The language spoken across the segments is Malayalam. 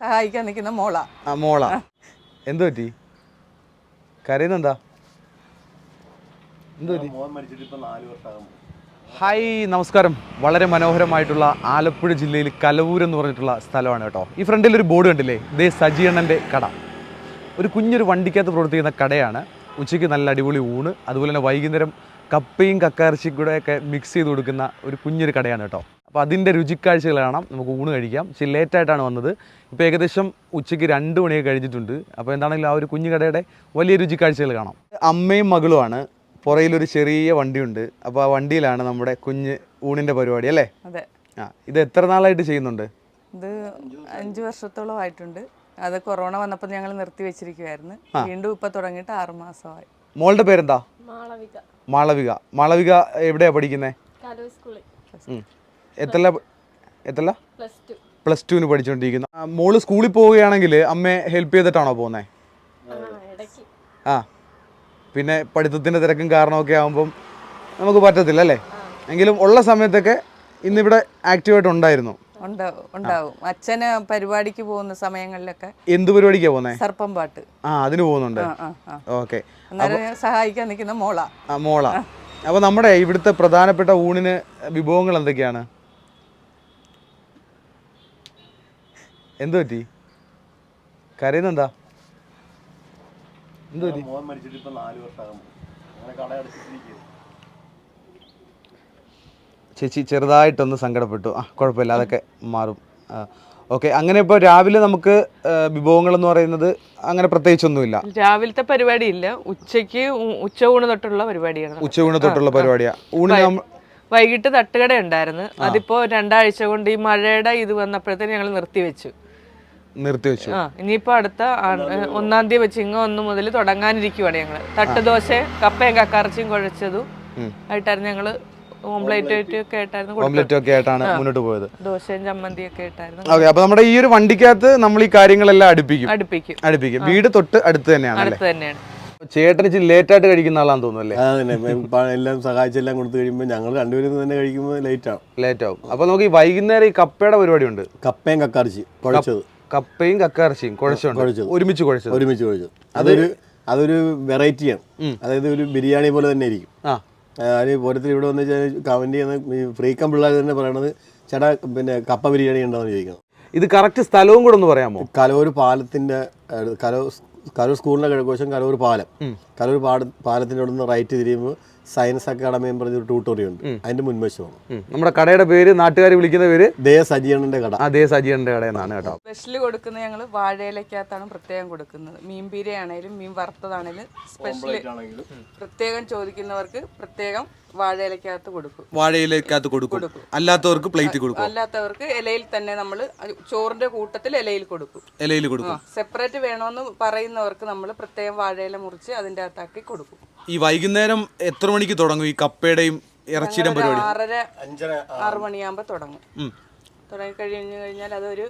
സഹായിക്കാൻ നിൽക്കുന്ന മോള. ആ മോള. എന്തു പറ്റി? കരയുന്നെന്താ? എന്തു പറ്റി? മോൻ മരിച്ചിട്ട് ഇപ്പൊ നാല് വർഷമാകുമ്പോൾ ഹായ് നമസ്കാരം. വളരെ മനോഹരമായിട്ടുള്ള ആലപ്പുഴ ജില്ലയിൽ കലവൂർ എന്ന് പറഞ്ഞിട്ടുള്ള സ്ഥലമാണ് കേട്ടോ. ഈ ഫ്രണ്ടിൽ ഒരു ബോർഡ് കണ്ടില്ലേ? ദേ സജിയണ്ണന്റെ കട. ഒരു കുഞ്ഞൊരു വണ്ടിക്കകത്ത് പ്രവർത്തിക്കുന്ന കടയാണ്. ഉച്ചയ്ക്ക് നല്ല അടിപൊളി ഊണ്. അതുപോലെ തന്നെ വൈകുന്നേരം കപ്പയും കക്കാർച്ചിയും കൂടെ ഒക്കെ മിക്സ് ചെയ്ത് കൊടുക്കുന്ന ഒരു കുഞ്ഞൊരു കടയാണ് കേട്ടോ. അപ്പോൾ അതിന്റെ രുചിക്കാഴ്ചകൾ കാണാം. നമുക്ക് ഊണ് കഴിക്കാം. ഇച്ചിരി ലേറ്റായിട്ടാണ് വന്നത്. ഇപ്പോൾ ഏകദേശം ഉച്ചയ്ക്ക് രണ്ട് മണിയൊക്കെ കഴിഞ്ഞിട്ടുണ്ട്. അപ്പോൾ എന്താണെങ്കിലും ആ ഒരു കുഞ്ഞു കടയുടെ വലിയ രുചിക്കാഴ്ചകൾ കാണാം. അമ്മയും മകളുമാണ്. പുറയിലൊരു ചെറിയ വണ്ടിയുണ്ട്. അപ്പോൾ ആ വണ്ടിയിലാണ് നമ്മുടെ കുഞ്ഞ് ഊണിന്റെ പരിപാടി അല്ലേ? അതെ. ആ ഇത് എത്ര നാളായിട്ട് ചെയ്യുന്നുണ്ട്? ഇത് അഞ്ച് വർഷത്തോളം ആയിട്ടുണ്ട്. അത് കൊറോണ വന്നപ്പോൾ ഞങ്ങൾ നിർത്തി വെച്ചിരിക്കുവായിരുന്നു. വീണ്ടും ഇപ്പൊ തുടങ്ങിയിട്ട് ആറ് മാസമായി. മോളുടെ പേരെന്താ? മാളവിക. മാളവിക. മാളവിക എവിടെയാ പഠിക്കുന്നത് സ്കൂളിൽ. എത്രല്ല പ്ലസ് ടുവിന് പഠിച്ചുകൊണ്ടിരിക്കുന്നു മോൾ സ്കൂളിൽ പോവുകയാണെങ്കിൽ അമ്മയെ ഹെൽപ്പ് ചെയ്തിട്ടാണോ പോകുന്നത് ആ പിന്നെ പഠിത്തത്തിന്റെ തിരക്കും കാരണമൊക്കെ ആകുമ്പം നമുക്ക് പറ്റത്തില്ല അല്ലേ? എങ്കിലും ഉള്ള സമയത്തൊക്കെ ഇന്നിവിടെ ആക്റ്റീവായിട്ട് ഉണ്ടായിരുന്നു. ഉണ്ടാവും. ഉണ്ടാവും അച്ഛന് പരിപാടിക്ക് പോകുന്ന സമയങ്ങളിലൊക്കെ എന്ത് പരിപാടിക്കാ പോകുന്നത് സർപ്പം പാട്ട്. ആ അതിന് പോകുന്നുണ്ട്. ഓക്കെ. സഹായിക്കാൻ നിൽക്കുന്ന മോള. ആ മോള. അപ്പൊ നമ്മുടെ ഇവിടുത്തെ പ്രധാനപ്പെട്ട ഊണിന് വിഭവങ്ങൾ എന്തൊക്കെയാണ്? എന്തു പറ്റി? കരയുന്നെന്താ? എന്തു പറ്റി? മോൻ മരിച്ചിട്ട് ഇപ്പൊ നാല് വർഷമാകുമ്പോൾ അങ്ങനെ കട ചേച്ചി ചെറുതായിട്ടൊന്ന് സങ്കടപ്പെട്ടു. ആ കുഴപ്പമില്ല അതൊക്കെ മാറും. ഓക്കെ അങ്ങനെ ഇപ്പോൾ രാവിലെ നമുക്ക് വിഭവങ്ങൾ എന്ന് പറയുന്നത് അങ്ങനെ പ്രത്യേകിച്ചൊന്നുമില്ല. രാവിലത്തെ പരിപാടി ഇല്ല ഉച്ചയ്ക്ക് ഉച്ചയൂണ് തൊട്ടുള്ള പരിപാടിയാണ്. ഉച്ചയൂണ് തൊട്ടുള്ള പരിപാടിയാണ് ഊണ് വൈകിട്ട് തട്ടുകട ഉണ്ടായിരുന്നു. അതിപ്പോ രണ്ടാഴ്ച കൊണ്ട് ഈ മഴയുടെ ഇത് വന്നപ്പോഴത്തേന് ഞങ്ങൾ നിർത്തിവെച്ചു. നിർത്തിവെച്ചു. ആ ഇനിയിപ്പോ അടുത്ത ആ- ഒന്നാം തീയതി വെച്ച് ഇങ്ങ ഒന്ന് മുതൽ തുടങ്ങാനിരിക്കുവാണ് ഞങ്ങൾ. തട്ടുദോശ കപ്പയും കക്കറച്ചിയും കുഴച്ചതും ആയിട്ടായിരുന്നു ഞങ്ങൾ ഓംലേറ്റ് ഒക്കെ ആയിട്ടായിരുന്നു കൊടുത്തത്. ഓംലെറ്റ് ഒക്കെ ആയിട്ടാണ് മുന്നോട്ട് പോയത്. ദോശയും ചമ്മന്തിയും ഒക്കെ ആയിട്ടായിരുന്നു ഓക്കെ അപ്പോൾ നമ്മുടെ ഈ ഒരു വണ്ടിക്കകത്ത് നമ്മൾ ഈ കാര്യങ്ങളെല്ലാം അടുപ്പിക്കും. അടുപ്പിക്കും. അടുപ്പിക്കും. വീട് തൊട്ട് അടുത്ത് തന്നെയാണ് അല്ലേ അടുത്ത് തന്നെയാണ്. ചേട്ടന് ഇച്ചിരി ലേറ്റ് ആയിട്ട് കഴിക്കുന്ന ആളാന്ന് തോന്നുന്നു അല്ലേ? ഇപ്പൊ എല്ലാം സഹായിച്ചെല്ലാം കൊടുത്തു കഴിയുമ്പോൾ ഞങ്ങൾ രണ്ടുപേരും തന്നെ കഴിക്കുമ്പോൾ ലേറ്റ് ആവും. ലേറ്റ് ആവും. അപ്പൊ നമുക്ക് ഈ വൈകുന്നേരം ഈ കപ്പയുടെ പരിപാടി ഉണ്ട് കപ്പയും കക്കാർച്ചി കുഴച്ചത്. കപ്പയും കക്കയിറച്ചിയും കുഴച്ചുണ്ട് കുഴച്ചത്. ഒരുമിച്ച് കുഴച്ചത്. ഒരുമിച്ച് കുഴച്ചത് അതൊരു അതൊരു വെറൈറ്റിയാണ് അതായത് ഒരു ബിരിയാണി പോലെ തന്നെ ഇരിക്കും. ആ. അതിന് പോരത്തിൽ ഇവിടെ വന്ന് കമന്റ് ചെയ്യുന്ന ഈ ഫ്രീക്കം പിള്ളേർ തന്നെ പറയണത് ചേട്ടാ പിന്നെ കപ്പ ബിരിയാണി ഉണ്ടോന്ന് ചോദിക്കണം ഇത് കറക്റ്റ് സ്ഥലവും കൂടെ ഒന്ന് പറയാമോ? കലൂർ പാലത്തിന്റെ കലോ കലൂർ കലൂർ സ്കൂളിന്റെ കിഴക്കുവശം കരൂർ പാലം. കരൂർ പാട പാലത്തിന്റെ അവിടെ നിന്ന് റൈറ്റ് തിരിയുമ്പോൾ സയൻസ് അക്കാഡമി എന്ന് പറഞ്ഞൊരു ട്യൂട്ടോറിയം ഉണ്ട്. അതിന്റെ മുൻവശമാണ് നമ്മുടെ കടയുടെ പേര് നാട്ടുകാർ വിളിക്കുന്ന പേര്? ദേ സജീവണ്ണന്റെ കട. ആ ദേ അതേ കട എന്നാണ് കേട്ടോ. സ്പെഷ്യൽ കൊടുക്കുന്നത് ഞങ്ങൾ വാഴയിലേക്കകത്താണ് പ്രത്യേകം കൊടുക്കുന്നത്. മീൻ പീരയാണേലും മീൻ വറുത്തതാണേലും സ്പെഷ്യൽ പ്രത്യേകം ചോദിക്കുന്നവർക്ക് പ്രത്യേകം വാഴയിലക്കകത്ത് കൊടുക്കും. വാഴയിലേക്കകത്ത് കൊടുക്കും. അല്ലാത്തവർക്ക് പ്ലേറ്റ് കൊടുക്കും. അല്ലാത്തവർക്ക് ഇലയിൽ തന്നെ നമ്മൾ ചോറിന്റെ കൂട്ടത്തിൽ ഇലയിൽ കൊടുക്കും. ഇലയിൽ കൊടുക്കും. സെപ്പറേറ്റ് വേണമെന്ന് പറയുന്നവർക്ക് നമ്മൾ പ്രത്യേകം വാഴയില മുറിച്ച് അതിന്റെ അകത്താക്കി കൊടുക്കും. ഈ വൈകുന്നേരം എത്ര മണിക്ക് തുടങ്ങും ഈ കപ്പയുടെയും ഇറച്ചിയുടെ പരിപാടി? ആറര ആറു. മണിയാകുമ്പോൾ തുടങ്ങും. തുടങ്ങി കഴിഞ്ഞു കഴിഞ്ഞാൽ അതൊരു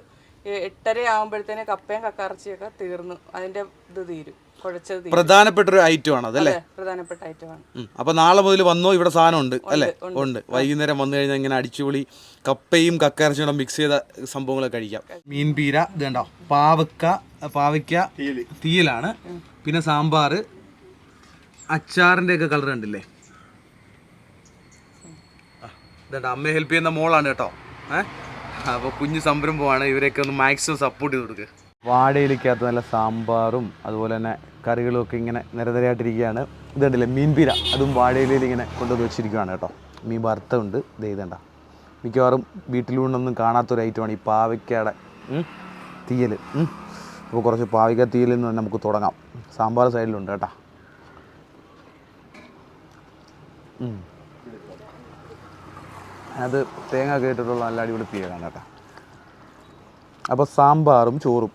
എട്ടര ആകുമ്പോഴത്തേന് കപ്പയും കക്കറച്ചിയൊക്കെ തീർന്നു അതിന്റെ ഇത് തീരും കുഴച്ചത് പ്രധാനപ്പെട്ട ഒരു ഐറ്റം ആണ് അതല്ലേ? പ്രധാനപ്പെട്ട ഐറ്റമാണ്. അപ്പൊ നാളെ മുതൽ വന്നോ? ഇവിടെ സാധനം ഉണ്ട് അല്ലേ? ഉണ്ട്. വൈകുന്നേരം വന്നു കഴിഞ്ഞാൽ ഇങ്ങനെ അടിച്ചുപൊളി കപ്പയും കക്കയിറച്ചിയും മിക്സ് ചെയ്ത സംഭവങ്ങളൊക്കെ കഴിക്കാം. മീൻ പീര ഇത് കണ്ടോ പാവക്ക പാവയ്ക്ക തീയലാണ്. പിന്നെ സാമ്പാർ അച്ചാറിന്റെ ഒക്കെ കളർ കണ്ടില്ലേ ഇതേണ്ട അമ്മയെ ഹെൽപ്പ് ചെയ്യുന്ന മോളാണ് കേട്ടോ. ഏഹ് അപ്പോൾ കുഞ്ഞു സംരംഭമാണ് ഇവരെയൊക്കെ ഒന്ന് മാക്സിമം സപ്പോർട്ട് ചെയ്ത് കൊടുക്കുക വാടയിലേക്കകത്ത് നല്ല സാമ്പാറും അതുപോലെ തന്നെ കറികളും ഒക്കെ ഇങ്ങനെ നിരനിരയായിട്ടിരിക്കുകയാണ് ഇത് കണ്ടില്ലേ മീൻ പീര അതും വാഴയിലയിൽ ഇങ്ങനെ കൊണ്ടുവന്ന് വെച്ചിരിക്കുകയാണ് കേട്ടോ. മീൻ വറുത്തുണ്ട് ഇത് ഇതേണ്ട മിക്കവാറും വീട്ടിലൂണ്ടൊന്നും കാണാത്തൊരു ഐറ്റമാണ് ഈ പാവയ്ക്കയുടെ ഉം, തീയൽ ഉം. അപ്പോൾ കുറച്ച് പാവികത്തിയിൽ നിന്ന് നിന്ന് നമുക്ക് തുടങ്ങാം. സാമ്പാർ സൈഡിലുണ്ട് കേട്ടോ. അത് തേങ്ങ കേട്ടിട്ടുള്ള നല്ല അടിപൊളി തീയലാണ് കേട്ടോ. അപ്പോൾ സാമ്പാറും ചോറും.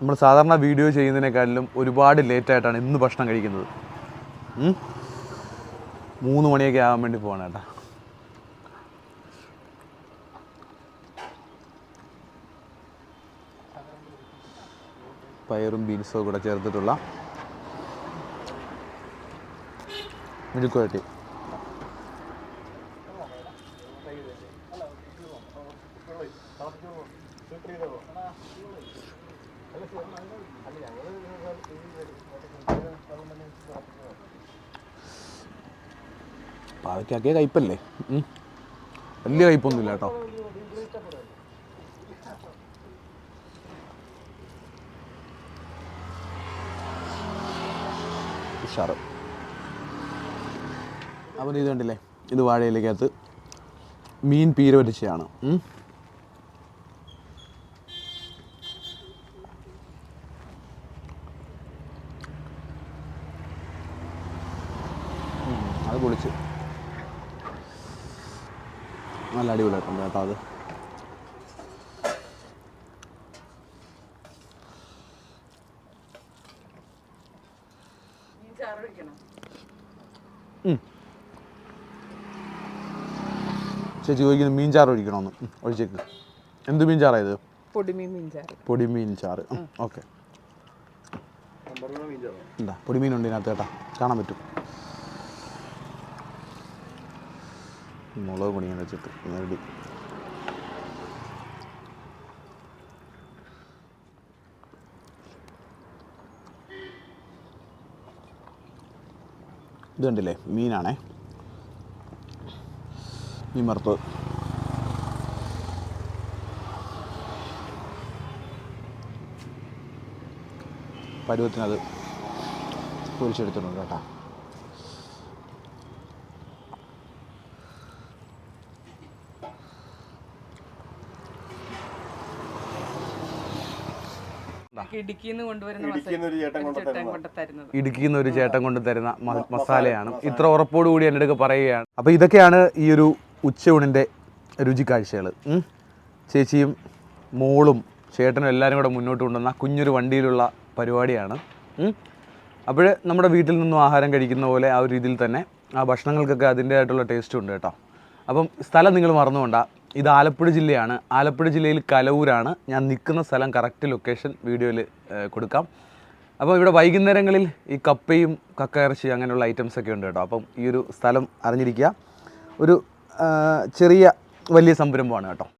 നമ്മൾ സാധാരണ വീഡിയോ ചെയ്യുന്നതിനേക്കാളിലും ഒരുപാട് ലേറ്റായിട്ടാണ് ഇന്ന് ഭക്ഷണം കഴിക്കുന്നത്. മൂന്ന് മണിയൊക്കെ ആകാൻ വേണ്ടി പോകണം കേട്ടോ. പയറും ബീൻസും കൂടെ ചേർത്തിട്ടുള്ള മെഴുക്കുവരട്ടി പാവയ്ക്കാക്കിയ കയ്പല്ലേ. വലിയ കയ്പൊന്നുമില്ല കേട്ടോ. ഉഷാറ്. അപ്പം ഇത് കണ്ടില്ലേ? ഇത് വാഴയിലേക്കകത്ത് മീൻ പീര വരച്ചതാണ് അത് പൊളിച്ച്. നല്ല അടിപൊളിയായിട്ടുണ്ട് കേട്ടോ അത്. ചേച്ചി ചോദിക്കുന്നു മീൻ ചാറ് ഒഴിക്കണമെന്ന് ഒഴിച്ചേക്ക്. എന്ത് മീൻ ചാറാ ഇത്? പൊടിമീൻ മീൻചാറ് പൊടി മീൻ ചാറ്. ഓക്കെ. എന്താ പൊടിമീൻ ഉണ്ട് ഇതിനകത്ത് കേട്ടാ. കാണാൻ പറ്റും. മുളക് പൊടിയാൻ വെച്ചിട്ട് നേടി ഇത് കണ്ടില്ലേ മീനാണേ. മീൻ വറുത്തത്. പരുവത്തിനത് പൊരിച്ചെടുത്തിട്ടുണ്ട് കേട്ടോ ഇടുക്കിയിൽ നിന്ന് കൊണ്ടുവരുന്ന ഇടുക്കിയിൽ നിന്ന് ഒരു ചേട്ടൻ കൊണ്ട് ചേട്ടൻ കൊണ്ട് തരുന്നത് ഇടുക്കിയിൽ നിന്ന് ഒരു ചേട്ടൻ കൊണ്ട് തരുന്ന മസാലയാണ്. ഇത്ര ഉറപ്പോടു കൂടി എന്റെ അടുക്ക പറയുകയാണ്. അപ്പോൾ ഇതൊക്കെയാണ് ഈ ഒരു ഉച്ചയൂണിന്റെ രുചിക്കാഴ്ചകൾ. ചേച്ചിയും മോളും ചേട്ടനും എല്ലാവരും കൂടെ മുന്നോട്ട് കൊണ്ടുവന്ന കുഞ്ഞൊരു വണ്ടിയിലുള്ള പരിപാടിയാണ്. അപ്പോൾ നമ്മുടെ വീട്ടിൽ നിന്നും ആഹാരം കഴിക്കുന്ന പോലെ ആ ഒരു രീതിയിൽ തന്നെ ആ ഭക്ഷണങ്ങൾക്കൊക്കെ അതിന്റെതായിട്ടുള്ള ടേസ്റ്റും ഉണ്ട് കേട്ടോ. അപ്പം സ്ഥലം നിങ്ങൾ മറന്നുകൊണ്ട ഇത് ആലപ്പുഴ ജില്ലയാണ്. ആലപ്പുഴ ജില്ലയിൽ കലവൂരാണ്. ഞാൻ നിൽക്കുന്ന സ്ഥലം കറക്റ്റ് ലൊക്കേഷൻ വീഡിയോയിൽ കൊടുക്കാം. അപ്പോൾ ഇവിടെ വൈകുന്നേരങ്ങളിൽ ഈ കപ്പയും കക്കയിറച്ചി അങ്ങനെയുള്ള ഐറ്റംസ് ഒക്കെ ഉണ്ട് കേട്ടോ. അപ്പം ഈ ഒരു സ്ഥലം അറിഞ്ഞിരിക്കുക. ഒരു ചെറിയ വലിയ സംരംഭമാണ് കേട്ടോ.